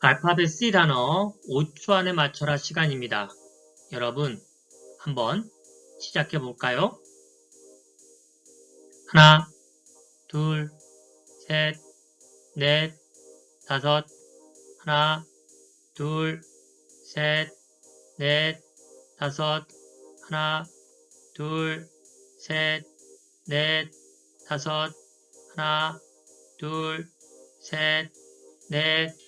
알파벳 C 단어 5초 안에 맞춰라 시간입니다. 여러분, 한번 시작해 볼까요? 하나, 둘, 셋, 넷, 다섯, 하나, 둘, 셋, 넷, 다섯, 하나, 둘, 셋, 넷, 다섯, 하나, 둘, 셋, 넷,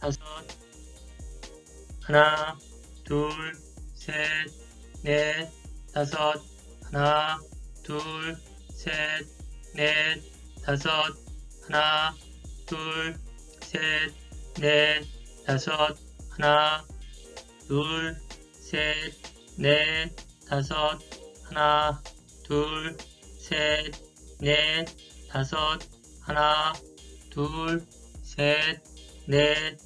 다섯, 하나, 둘, 셋, 넷, 다섯, 하나, 둘, 셋, 넷, 다섯, 하나, 둘, 셋, 넷, 다섯, 하나, 둘, 셋, 넷, 다섯, 하나, 둘, 셋, 넷, 다섯, 하나, 둘, 셋, 넷,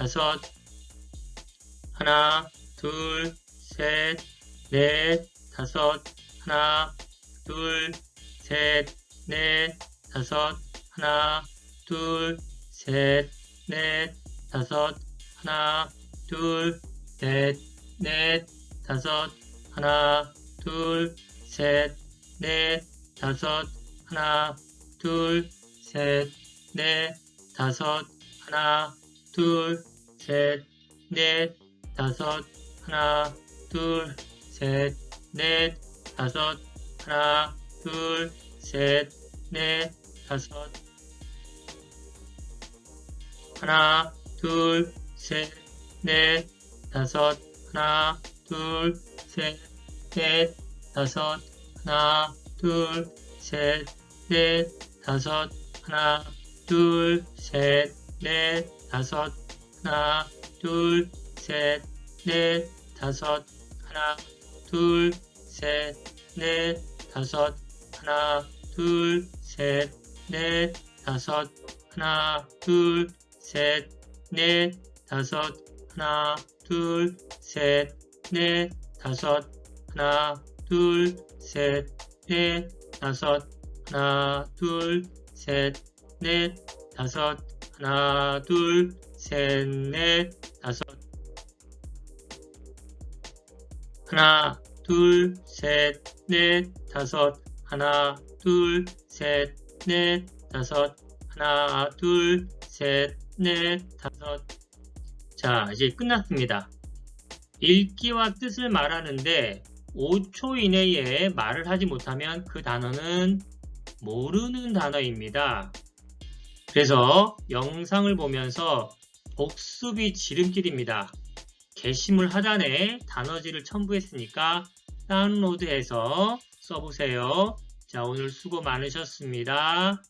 다섯, 하나, 둘, 셋, 넷, 다섯, 하나, 둘, 셋, 넷, 다섯, 하나, 둘, 셋, 넷, 다섯, 하나, 둘, 셋, 넷, 다섯, 하나, 둘, 셋, 넷, 다섯, 하나, 둘, 셋, 넷, 다섯, 하나, 둘, 셋, 넷, 다섯, 하나, 둘, 셋, 넷, 다섯, 하나, 둘, 셋, 넷, 다섯, 하나, 둘, 셋, 넷, 다섯, 하나, 둘, 셋, 넷, 다섯, 하나, 둘, 셋, 넷, 다섯, 하나, 둘, 셋, 넷, 다섯, 하나, 둘, 셋, 넷, 다섯, 하나, 둘, 셋, 넷, 다섯, 하나, 둘, 셋, 넷, 다섯, 하나, 둘, 셋, 넷, 다섯, 하나, 둘, 셋, 넷, 다섯, 하나, 둘, 셋, 넷, 다섯, 하나, 둘, 셋, 넷, 다섯, 하나, 둘, 셋, 넷, 다섯, 하나, 둘, 셋, 넷, 다섯, 하나, 둘, 셋, 넷, 다섯, 하나, 둘, 셋, 넷, 다섯. 자, 이제 끝났습니다. 읽기와 뜻을 말하는데 5초 이내에 말을 하지 못하면 그 단어는 모르는 단어입니다. 그래서 영상을 보면서 복습이 지름길입니다. 게시물 하단에 단어지를 첨부했으니까 다운로드해서 써보세요. 자, 오늘 수고 많으셨습니다.